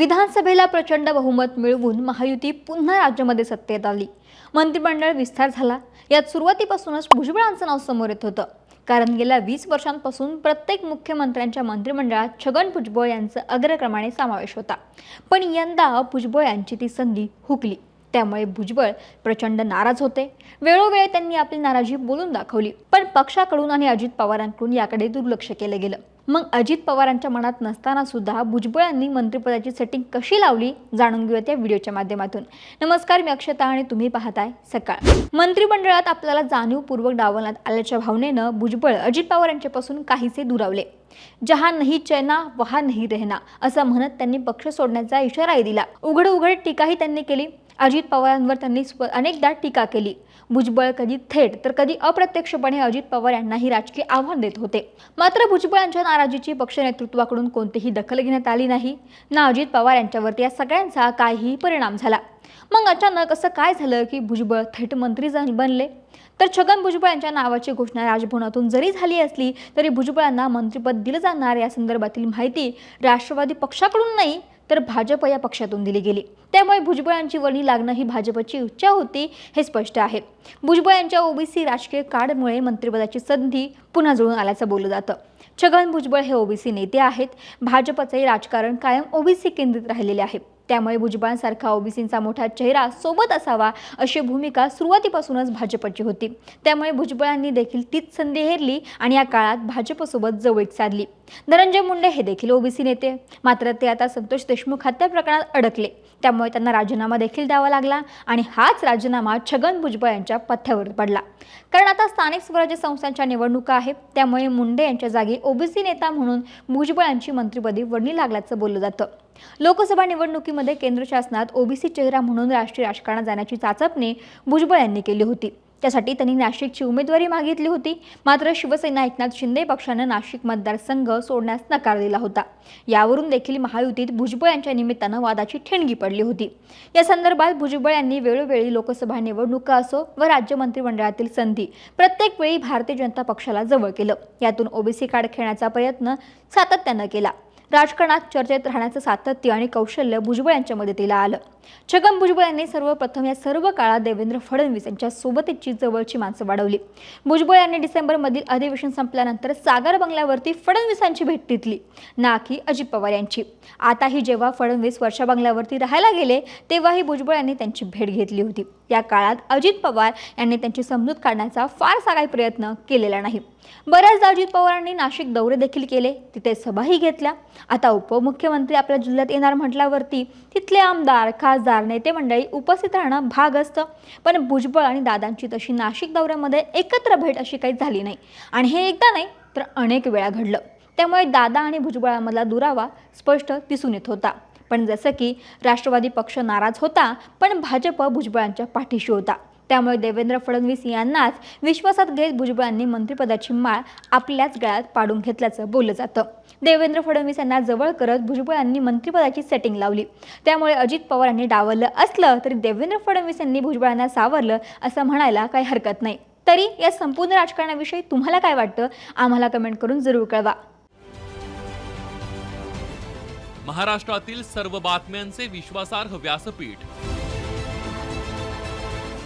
विधानसभेला प्रचंड बहुमत मिळवून महायुती पुन्हा राज्यामध्ये सत्तेत आली. मंत्रिमंडळ विस्तार झाला. यात सुरुवातीपासूनच भुजबळांचं नाव समोर येत होतं. कारण गेल्या वीस वर्षांपासून प्रत्येक मुख्यमंत्र्यांच्या मंत्रिमंडळात छगन भुजबळ यांचा अग्रक्रमाने समावेश होता. पण यंदा भुजबळ यांची ती संधी हुकली. त्यामुळे भुजबळ प्रचंड नाराज होते. वेळोवेळी त्यांनी आपली नाराजी बोलून दाखवली. पण पक्षाकडून आणि अजित पवारांकडून याकडे दुर्लक्ष केलं गेलं. मग अजित पवारांच्या मनात नसताना सुद्धा भुजबळांनी मंत्रिपदाची सेटिंग कशी लावली जाणून घेऊयात या व्हिडिओच्या माध्यमातून. नमस्कार मी अक्षता आणि तुम्ही पाहताय सकाळ. मंत्रिमंडळात आपल्याला जाणीवपूर्वक डावलण्यात आल्याच्या भावनेनं भुजबळ अजित पवार यांच्यापासून काहीसे दुरावले. जहा नाही चैना वहा नाही रहना असं म्हणत त्यांनी पक्ष सोडण्याचा इशाराही दिला. उघड उघड टीकाही त्यांनी केली. अजित पवारांवर त्यांनी अनेकदा टीका केली. भुजबळ कधी थेट तर कधी अप्रत्यक्षपणे अजित पवार यांनाही राजकीय आव्हान देत होते. मात्र भुजबळ यांच्या नाराजीची पक्ष नेतृत्वाकडून कोणतीही दखल घेण्यात आली नाही. ना अजित पवार यांच्यावरती या सगळ्यांचा काहीही परिणाम झाला. मग अचानक असं काय झालं की भुजबळ थेट मंत्री बनले? तर छगन भुजबळ यांच्या नावाची घोषणा राजभवनातून जरी झाली असली तरी भुजबळांना मंत्रिपद दिलं जाणार या संदर्भातील माहिती राष्ट्रवादी पक्षाकडून नाही तर भाजप या पक्षातून दिली गेली. त्यामुळे भुजबळांची वर्णी लागणं ही भाजपची इच्छा होती हे स्पष्ट आहे. भुजबळ यांच्या ओबीसी राजकीय कार्डमुळे मंत्रिपदाची संधी पुन्हा जुळून आल्याचं बोललं जातं. छगन भुजबळ हे ओबीसी नेते आहेत. भाजपचंही राजकारण कायम ओबीसी केंद्रित राहिलेले आहे. त्यामुळे भुजबळांसारखा ओबीसींचा मोठा चेहरा सोबत असावा अशी भूमिका सुरुवातीपासूनच भाजपची होती. त्यामुळे भुजबळांनी देखील तीच संधी हेरली आणि या काळात भाजपसोबत जवळीक साधली. धनंजय मुंडे हे देखील ओबीसी नेते. मात्र ते आता संतोष देशमुख हत्या प्रकरणात अडकले. त्यामुळे त्यांना राजीनामा देखील द्यावा लागला आणि हाच राजीनामा छगन भुजबळ यांच्या पथ्यावर पडला. कारण आता स्थानिक स्वराज्य संस्थांच्या निवडणुका आहेत. त्यामुळे मुंडे यांच्या जागी ओबीसी नेता म्हणून भुजबळ यांची मंत्रिपदी वडणी लागल्याचं बोललं जातं. लोकसभा निवडणुकीमध्ये केंद्र शासनात ओबीसी चेहरा म्हणून राष्ट्रीय राजकारणात जाण्याची चाचपणी भुजबळ यांनी केली होती. त्यासाठी त्यांनी नाशिकची उमेदवारी मागितली होती. मात्र शिवसेना एकनाथ शिंदे पक्षानं नाशिक मतदारसंघ सोडण्यास नकार दिला होता. यावरून देखील महायुतीत भुजबळ यांच्या निमित्तानं वादाची ठिणगी पडली होती. या संदर्भात भुजबळ यांनी वेळोवेळी लोकसभा निवडणुका असो व राज्य मंत्रिमंडळातील संधी प्रत्येक वेळी भारतीय जनता पक्षाला जवळ केलं. यातून ओबीसी कार्ड खेळण्याचा प्रयत्न सातत्यानं केला. राजकारणात चर्चेत राहण्याचं सातत्य आणि कौशल्य भुजबळ यांच्या मदतीला आलं. छगन भुजबळ यांनी सर्वप्रथम या सर्व काळात देवेंद्र फडणवीस यांच्या सोबतीची जवळची माणसं वाढवली. भुजबळ यांनी डिसेंबरमधील अधिवेशन संपल्यानंतर सागर बंगल्यावरती फडणवीसांची भेट घेतली ना की अजित पवार यांची. आताही जेव्हा फडणवीस वर्षा बंगल्यावरती राहायला गेले तेव्हाही भुजबळ यांनी त्यांची भेट घेतली होती. या काळात अजित पवार यांनी त्यांची समजूत काढण्याचा फारसा काही प्रयत्न केलेला नाही. बऱ्याचदा अजित पवारांनी नाशिक दौरे देखील केले तिथे सभाही घेतल्या. आता उपमुख्यमंत्री आपल्या जिल्ह्यात येणार म्हटल्यावरती तिथले आमदार खासदार नेते मंडळी उपस्थित राहणं भाग असतं. पण भुजबळ आणि दादांची तशी नाशिक दौऱ्यामध्ये एकत्र भेट अशी काही झाली नाही. आणि हे एकदा नाही तर अनेक वेळा घडलं. त्यामुळे दादा आणि भुजबळामधला दुरावा स्पष्ट दिसून येत होता. पण जसं की राष्ट्रवादी पक्ष नाराज होता पण भाजप भुजबळांच्या पाठीशी होता. त्यामुळे देवेंद्र फडणवीस यांनाच विश्वासात घेत भुजबळांनी मंत्रिपदाची माळ आपल्याच गळ्यात पाडून घेतल्याचं बोललं जातं. देवेंद्र फडणवीस यांना जवळ करत भुजबळांनी मंत्रिपदाची सेटिंग लावली. त्यामुळे अजित पवार यांनी डावललं असलं तरी देवेंद्र फडणवीस यांनी भुजबळांना सावरलं असं म्हणायला काही हरकत नाही. तरी या संपूर्ण राजकारणाविषयी तुम्हाला काय वाटतं? आम्हाला कमेंट करून जरूर कळवा. महाराष्ट्रातील सर्व बातम्यांचे विश्वासार्ह व्यासपीठ